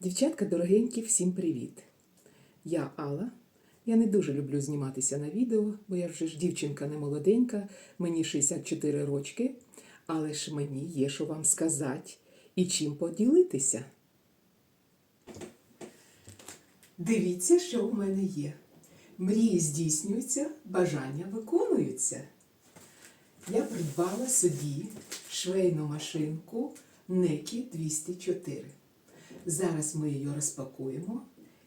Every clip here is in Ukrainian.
Дівчатка дорогенькі, всім привіт! Я Алла. Я не дуже люблю зніматися на відео, бо я вже ж дівчинка не молоденька, мені 64 рочки, але ж мені є що вам сказати і чим поділитися. Дивіться, що в мене є. Мрії здійснюються, бажання виконуються. Я придбала собі швейну машинку Некі 204. Зараз ми її розпакуємо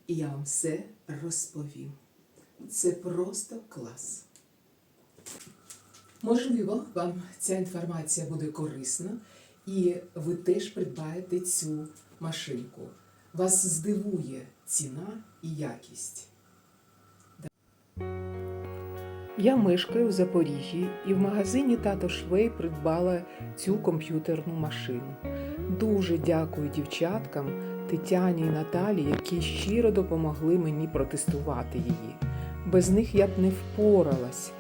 і я вам все розповім. Це просто клас. Можливо, вам ця інформація буде корисна, і ви теж придбаєте цю машинку. Вас здивує ціна і якість. Я мешкаю в Запоріжжі і в магазині Тато Швей придбала цю комп'ютерну машину. Дуже дякую дівчаткам Тетяні і Наталі, які щиро допомогли мені протестувати її. Без них я б не впоралась.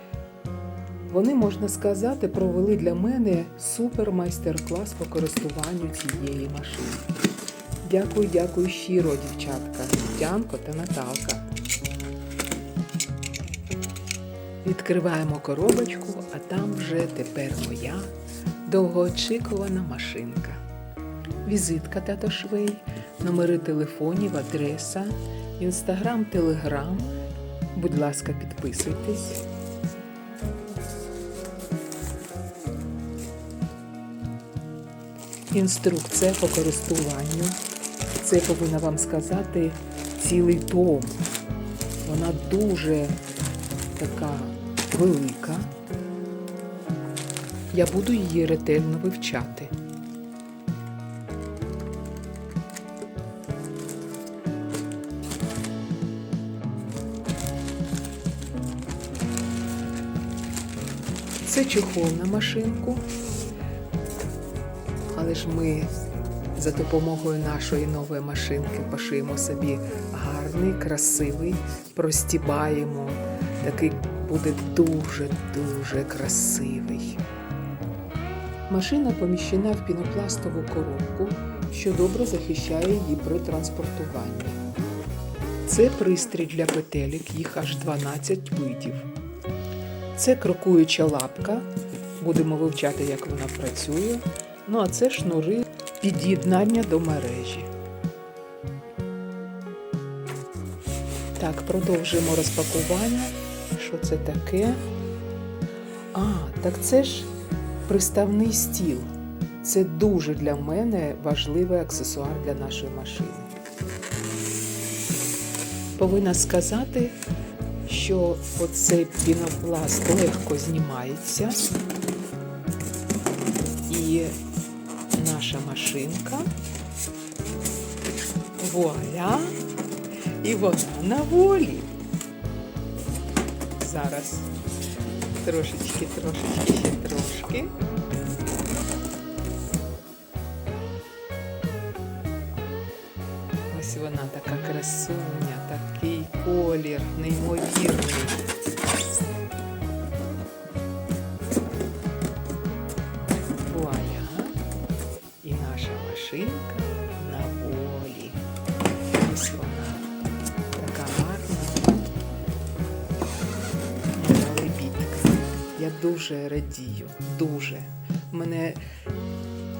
Вони, можна сказати, провели для мене супер майстер-клас по користуванню цієї машини. Дякую, дякую щиро, дівчатка, Тянко та Наталка. Відкриваємо коробочку, а там вже тепер моя довгоочікувана машинка. Візитка тато Швей, номери телефонів, адреса, інстаграм, телеграм. Будь ласка, підписуйтесь. Інструкція по користуванню. Це повинна вам сказати цілий том. Вона дуже така велика. Я буду її ретельно вивчати. Це чехол на машинку. Але ж ми за допомогою нашої нової машинки пошиємо собі гарний, красивий, простібаємо. Такий буде дуже-дуже красивий. Машина поміщена в пінопластову коробку, що добре захищає її при транспортуванні. Це пристрій для петелік, їх аж 12 видів. Це крокуюча лапка. Будемо вивчати, як вона працює. Ну а це шнури під'єднання до мережі. Так, продовжуємо розпакування. Що це таке? А, так це ж приставний стіл. Це дуже для мене важливий аксесуар для нашої машини. Повинна сказати, що оцей пінопласт легко знімається. машинка. Вуаля! І вона на волі. Зараз трошечки, трошечки, ще трошки. Ось вона така красуня, такий колір, неймовірний. Я дуже радію, дуже. У мене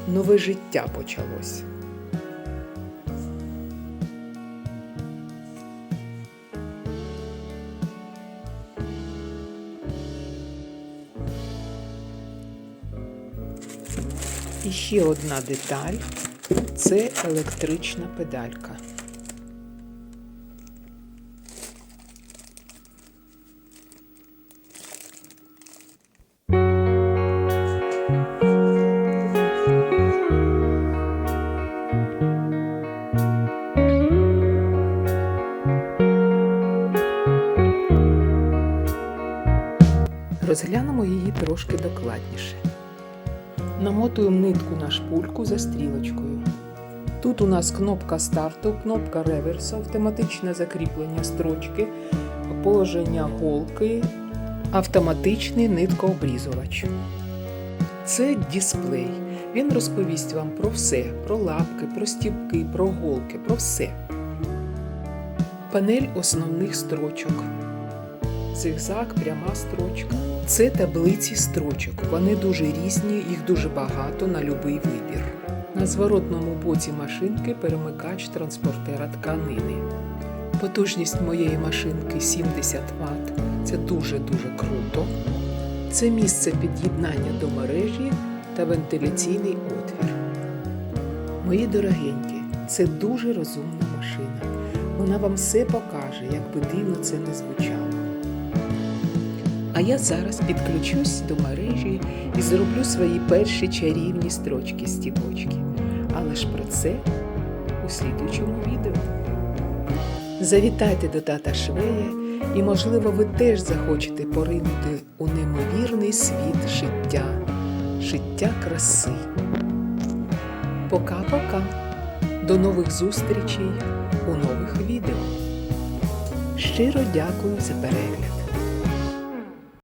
нове життя почалось. І ще одна деталь це електрична педалька. Розглянемо її трошки докладніше. Намотуємо нитку на шпульку за стрілочкою. Тут у нас кнопка старту, кнопка реверсу, автоматичне закріплення строчки, положення голки, автоматичний ниткообрізувач. Це дисплей. Він розповість вам про все: про лапки, про стіпки, про голки, про все. Панель основних строчок. Зигзаг, пряма строчка. Це таблиці строчок. Вони дуже різні, їх дуже багато на будь-який вибір. На зворотному боці машинки перемикач транспортера тканини. Потужність моєї машинки 70 Вт. Це дуже-дуже круто. Це місце під'єднання до мережі та вентиляційний отвір. Мої дорогенькі, це дуже розумна машина. Вона вам все покаже, як би дивно це не звучало. А я зараз підключусь до мережі і зроблю свої перші чарівні строчки стібочки. Але ж про це у слідучому відео. Завітайте до тата Швея, і, можливо, ви теж захочете поринути у неймовірний світ шиття, шиття краси. Пока-пока. До нових зустрічей у нових відео. Щиро дякую за перегляд.